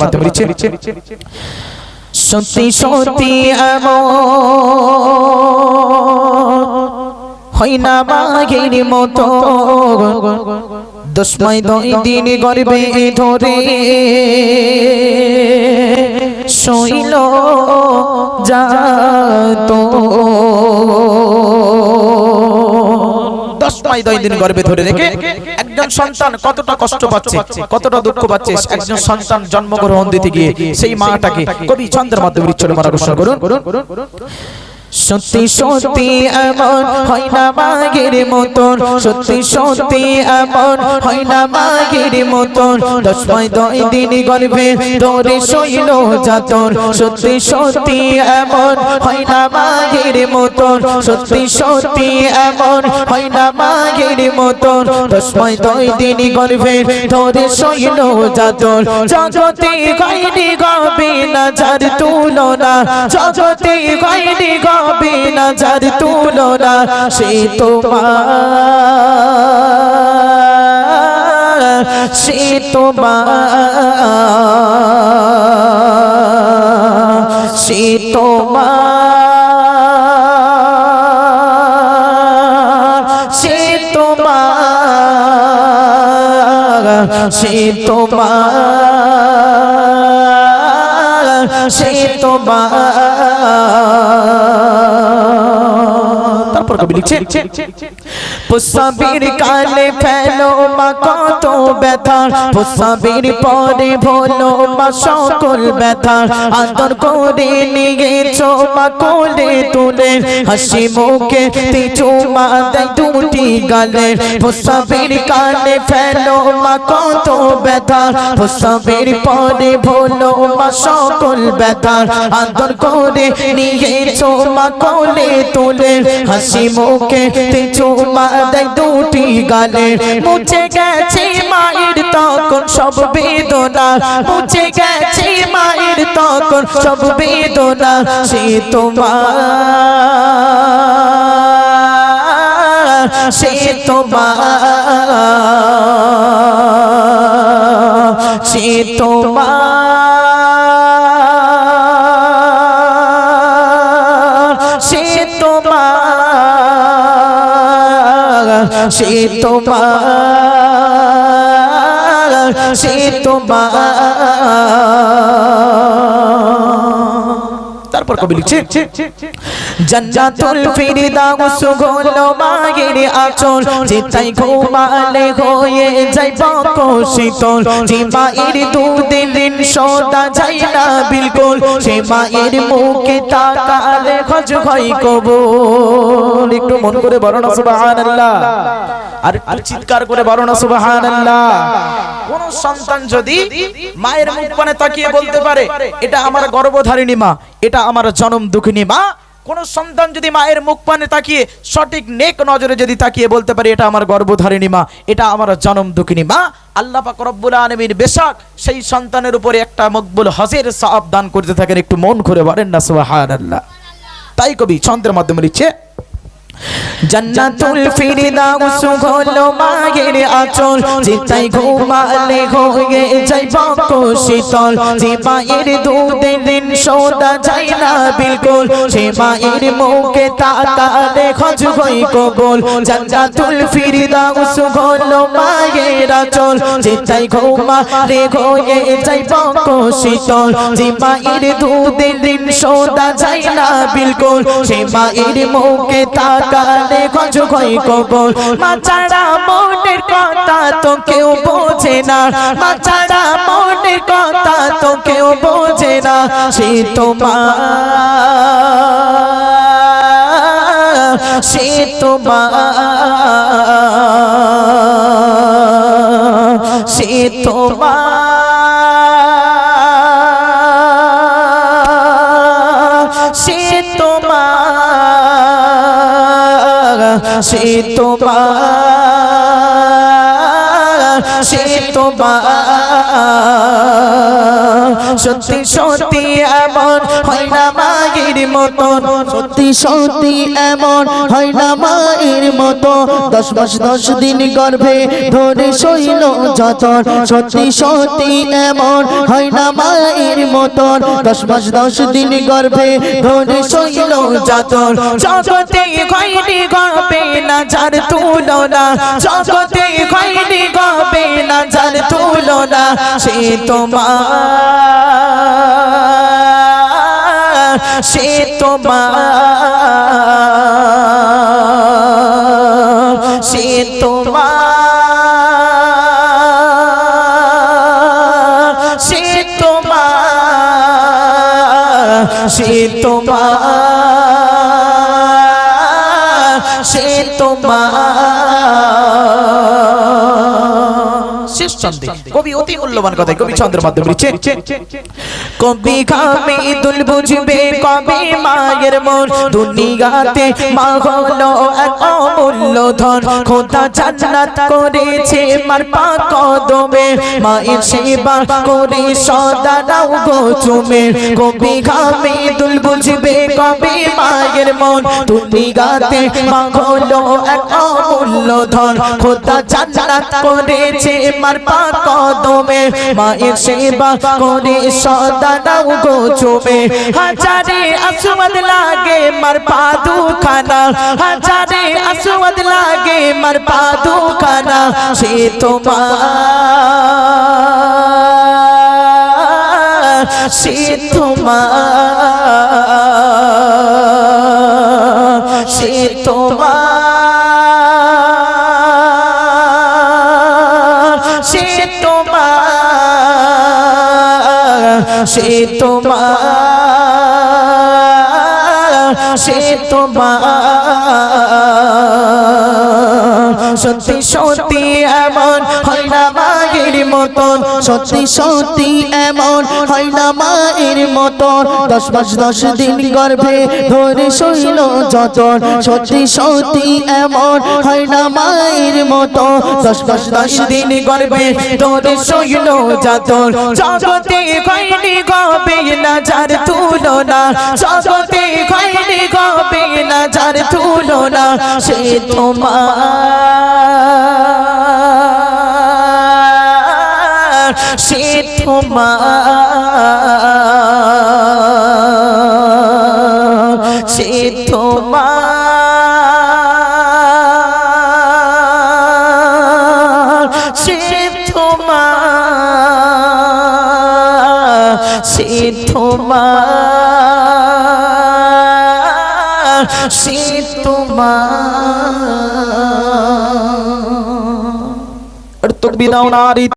মাধ্যমে সত্যি সত্যি হয় না বাঘের মতো। দশমাই দুই দিন গর্বে ধরে শৈল যাতো দশ মাই দশ দিন গর্ভে ধরে রেখে একজন সন্তান কতটা কষ্ট পাচ্ছে, কতটা দুঃখ পাচ্ছে, একজন সন্তান জন্মগ্রহণ দিতে গিয়ে সেই মাটাকে কবি চন্দ্রের মাধ্যমে বিচ্ছন্ন করুন ঘোষণা করুন। সত্যি সত্যি এমন হয় না বাঘের মতন। সত্যি সত্যি এমন হয় না বাঘের মতন। দশময় দই দিন গর্ভে ধরে শৈল যাতন সত্যি সত্যি এমন হয় না বাঘের মতন। সত্যি সত্যি এমন হয় না বাঘের মতন। দশময় দই দিন গর্ভে ধরে শৈল যাতন জগতে গাইনি গবে না যার তুলনা? জগতে গাইনি গবে না যার তুলনা, সে তোমার সে তোমার সে তোমার সে তোমার সে তোমার সে তোমার। তারপর পুষ্পাবির কালে ফেলো মা, কত ব্যথা। পুষ্পাবির পরে ভোলো মা, সকল ব্যথা। আদর করে নিয়েছো মা, কোলে তুলে। হাসি মুখে তিচু মা, দেয় দুটি গালে। পুষ্পাবির কালে ফেলো মা, কত ব্যথা। পুষ্পাবির পরে ভোলো মা, সকল ব্যথা। আদর করে নিয়েছো মা, কোলে তুলে। হাসি মুখে তিচু মা দেয় দুটি গালে মুছে গেছে মায়ের তখন সব বেদনা। মুছে গেছে মায়ের তখন সব বেদনা। সে তোমার সে তোমার সে তোমার। সে তোমার সে তোমার। তারপর কবি লিখছে জান্নাতুল ফিরদাউস হলো মায়ের আচল যেটাই ঘুমালে হয়ে যায় বক শীতল যে মায়ের দুধের ঋণ সদা যায় না বিলকুল। সে মায়ের মুখে তাকালে খোঁজ হয় কবুল। একটু মন করে বলো না সুবহানাল্লাহ। আর একটু চিৎকার করে বলো না সুবহানাল্লাহ। সন্তান যদি মায়ের মুখ পানে তাকিয়ে বলতে পারে, এটা আমার গর্ভধারিণী মা, এটা আমার জনম দুঃখিনী মা, কোন সন্তান যদি মায়ের মুখ পানে তাকিয়ে সঠিক নেক নজরে যদি তাকিয়ে বলতে পারে, এটা আমার গর্ভধারিণী মা, এটা আমার জনম দুঃখিনী মা, আল্লাহ পাক রব্বুল আলামিন বেশক সেই সন্তানের উপরে একটা মকবুল হজের সওয়াব দান করতে থাকেন, একটু মন করে বলেন না, সুবহানাল্লাহ। তাই কবি চন্দ্রের মাধ্যমে লিখছে জান্নাতুল ফিরদাউস হলো মায়ের আচল যেটাই ঘুমালে হয়ে যায় বক শীতল। যে মায়ের দুধের ঋণ সদা যায় না বিলকুল, সে মায়ের মুখে তাকালে খোঁজ হই কবুল। জান্নাতুল ফিরদাউস হলো মায়ের আচল যেটাই ঘুমালে হয়ে যায় বক শীতল। যে মায়ের দুধের ঋণ সদা যায় না বিলকুল, সে মায়ের মুখে তাকালে খোঁজ হই কবুল। মা ছাড়া মনের কথা তো কেউ বোঝে না। মা ছাড়া মনের কথা তো কেউ বোঝে না। সে তোমার সে তোমার সে তোমার। সে তোমার সে তোমার। সত্যি সত্যি এমন হয় না মাগির মতন, সত্যি সত্যি এমন হয় না মায়ের মতো। দশ মাস, দশ দিন গর্ভে ধরে শৈল যতন, সত্যি সত্যি এমন হয় না মায়ের মতন। দশ মাস, দশ দিন গর্ভে ধরে শৈল যতন। জগতে হয়নি গর্বে না যার তুলনা। জগতে হয়নি গর্বে না যার তুলনা। সে তোমার সে তোমার সে তোমার সে তোমার সে তোমার সে তোমার। ছন্দে কবি অতি মূল্যবান কথা কবি ছন্দের মাধ্যমে লিখছে কবি খামে দুল বুঝবে কবে মায়ের মন দুনিয়াতে মা হলো এক অমূল্য ধন। খোদা জান্নাত করেছে মার পাক কদমে মায়ের সেবা করে সদা দাও গো চুমে। কবি খামে দুল বুঝবে কবে মায়ের মন দুনিয়াতে মা হলো এক অমূল্য ধন। খোদা জান্নাত করেছে মার পাক কদমে, মায়ের সেবা করে সদা দাও গো চুমে। হাজারে আসুয়াদ লাগে মার পাদু খানা হাজারে আসুয়াদ লাগে মার পাদু খানা সে তোমার সে তোমার সে তোমার। তোমার সে তোমার সে তোমার। সত্যি সত্যি এমন হয় মতন, সত্যি সত্যি এমন হয় না মায়ের মতন। দশ মাস, দশ দিন গর্ভে ধরে শৈল যতন, সত্যি সত্যি এমন হয় না মায়ের মতন। দশ মাস, দশ দিন গর্ভে ধরে শৈল যতন, জগতে হয়নি গবে না যার তুলনা। জগতে হয়নি গবে না যার তুলনা, সে তোমার সে তোমার সে তোমার সে তোমার সে তোমার সে তোমার। দাও নারী।